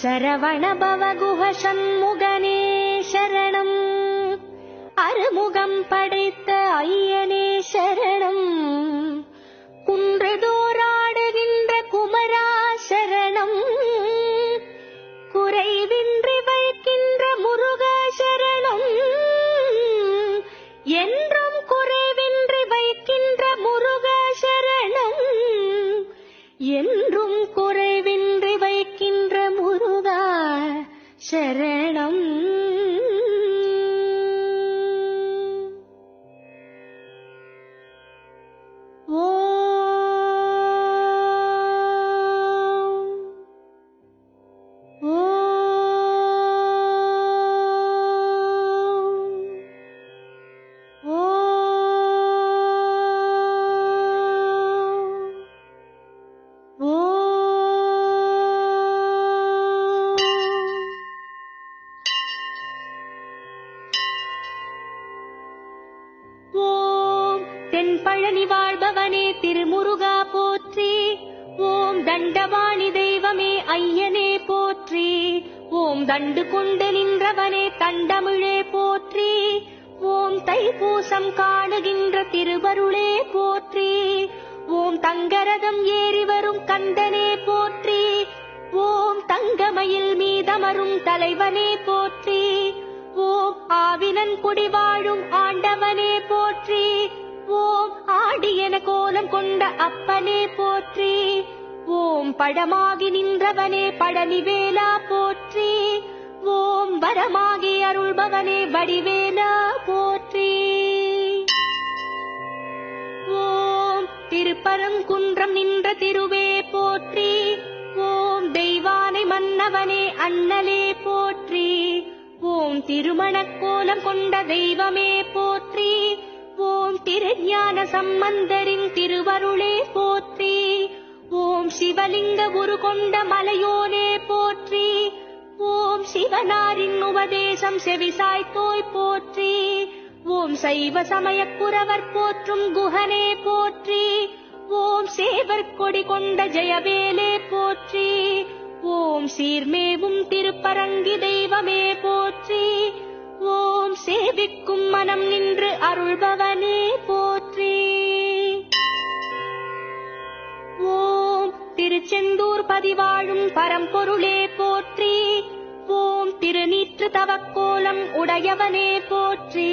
சரவணபவகுஹ சண்முகனே சரணம் அருமுகம் படைத்த ஐயனே சரணம் शरणम् தென்பழனி வாழ்பவனே திருமுருகா போற்றி. ஓம் தண்டவாணி தெய்வமே ஐயனே போற்றி. ஓம் தண்டு கொண்டு நின்றவனே தண்டமிழே போற்றி. ஓம் தைப்பூசம் காணுகின்ற திருவருளே போற்றி. ஓம் தங்கரதம் ஏறி வரும் கந்தனே போற்றி. ஓம் தங்கமயில் மீதமரும் தலைவனே போற்றி. ஓம் ஆவினன் குடி வாழும் ஆண்டவனே போற்றி. ஆடியன கோலம் கொண்ட அப்பனே போற்றி. ஓம் படமாகி நின்றவனே பழனிவேலா போற்றி. ஓம் வரமாகி அருள்பவனே வடிவேலா போற்றி. ஓம் திருப்பரங்குன்றம் நின்ற திருவே போற்றி. ஓம் தெய்வானை மன்னவனே அண்ணலே போற்றி. ஓம் திருமணக் கோலம் கொண்ட தெய்வமே போற்றி. ஞான சம்பந்தரின் திருவருளே போற்றி. ஓம் சிவலிங்க உரு கொண்ட மலையோனே போற்றி. ஓம் சிவனாரின் உபதேசம் செவிசாய்த்தோய் போற்றி. ஓம் சைவ சமயக்குறவர் போற்றும் குஹனே போற்றி. ஓம் சேவர் கொடி கொண்ட ஜெயவேலே போற்றி. ஓம் சீர்மேவும் திருப்பரங்கி தெய்வமே போற்றி. ஓம் சேவிக்கும் மனம் நின்று அருள்பவனே போ திருச்செந்தூர் பதிவாழும் பரம்பொருளே போற்றி. ஓம் திருநீற்று தவக்கோலம் உடையவனே போற்றி.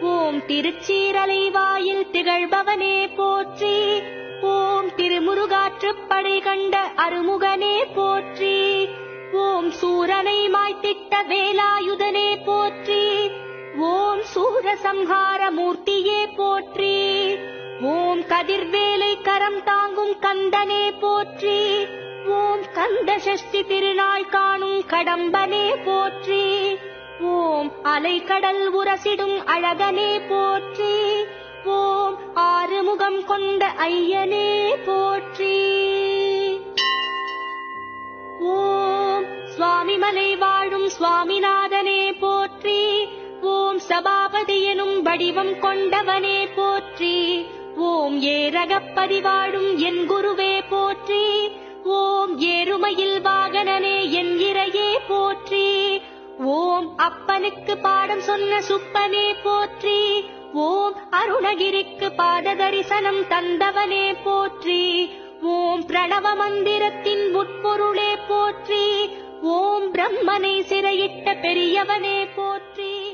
ஓம் திருச்சீரலை வாயில் திகழ்பவனே போற்றி. ஓம் திருமுருகாற்றுப்படை கண்ட அருமுகனே போற்றி. ஓம் சூரனை மாய்த்திட்ட வேலாயுதனே போற்றி. ஓம் சூரசம்ஹார மூர்த்தியே போற்றி. ஓம் கதிர்வேலை கந்தனே போற்றி. ஓம் கந்த சஷ்டி திருநாள் காணும் கடம்பனே போற்றி. ஓம் அலைக்கடல் உரசிடும் அழகனே போற்றி. ஓம் ஆறுமுகம் கொண்ட ஐயனே போற்றி. ஓம் சுவாமிமலை வாழும் சுவாமிநாதனே போற்றி. ஓம் சபாபதி எனும் வடிவம் கொண்டவனே போற்றி. ஓம் ஏரகப்பதி வாழும் என் குருவே போற்றி. ஓம் ஏறுமையில் வாகனனே என் இறையே போற்றி. ஓம் அப்பனுக்கு பாடம் சொன்ன சுப்பனே போற்றி. ஓம் அருணகிரிக்கு பாத தரிசனம் தந்தவனே போற்றி. ஓம் பிரணவ மந்திரத்தின் உட்பொருளே போற்றி. ஓம் பிரம்மனை சிறையிட்ட பெரியவனே போற்றி.